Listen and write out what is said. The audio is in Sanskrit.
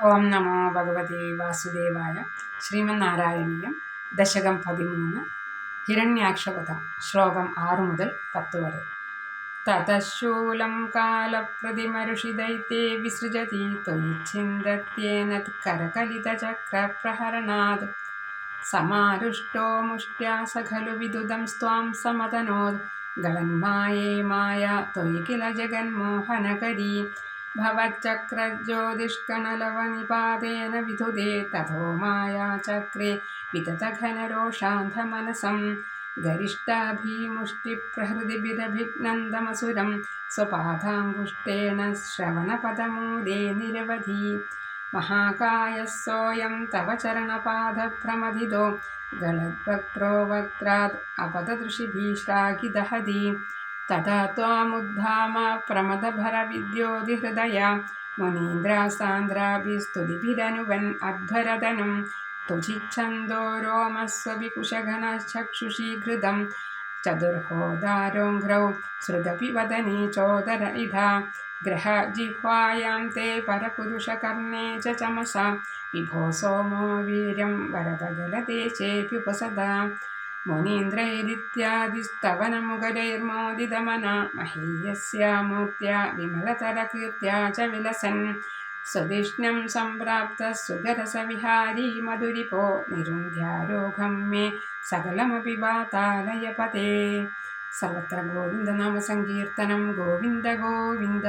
ഓം നമോ ഭഗവതി വാസുദേവായ ശ്രീമന്നാരായണീയം ദശകം പതിമൂന്ന് ഹിരണ്യാക്ഷപഥം ശ്ലോകം ആറ് മുതൽ പത്ത് വരെ. തതശൂലം കാലപ്രതിമരുഷിദൈത്യേ വിസൃജതി ത്വയിച്ഛിന്തത്യേനത്കരകലിതചക്രപ്രഹരണാത് സമാരുഷ്ടോ മുഷ്ട്യാ സ ഖലു വിദുദം സ്വാം സമതനോത്. ഗളന്മായേ മായ ത്വയി കില ജഗന്മോഹനകരീ. भवच्चक्रज्योतिष्कणलवनिपातेन विधुदे तथो मायाचक्रे विततघनरोषान्धमनसं गरिष्ठाभिमुष्टिप्रहृदिभिरभिनन्दमसुरं स्वपादाङ्गुष्ठेन श्रवणपदमूले निरवधि। महाकायः सोऽयं तव चरणपादप्रमथितो गलद्वक्त्रो वक्त्रात् अपददृशिभिश्रागिदहति तदा त्वामुद्धाम प्रमदभरविद्योधिहृदया मुनीन्द्रासान्द्राभिस्तुतिभिरनुवन् अध्वरदनं तुजिच्छन्दो रोमस्वविकुशघनचक्षुषी घृतं चतुर्होदारोङ्घ्रौ सृगपि वदनी चोदर इधा ग्रहजिह्वायां ते परपुरुषकर्णे च चमसा विभो सोमो वीर्यं वरदगलदेशेऽप्युपसदा मुनीन्द्रैरित्यादिस्तवनमुगलैर्मोदितमना महीयस्या मूर्त्या विमलतरकीर्त्या च विलसन् स्वदिष्ण्यं सम्प्राप्तः सुगरसविहारी मधुरिपो निरुन्ध्यारोगं मे सकलमपि वातालयपते सर्वत्र गोविन्दनामसङ्कीर्तनं गोविन्द गोविन्द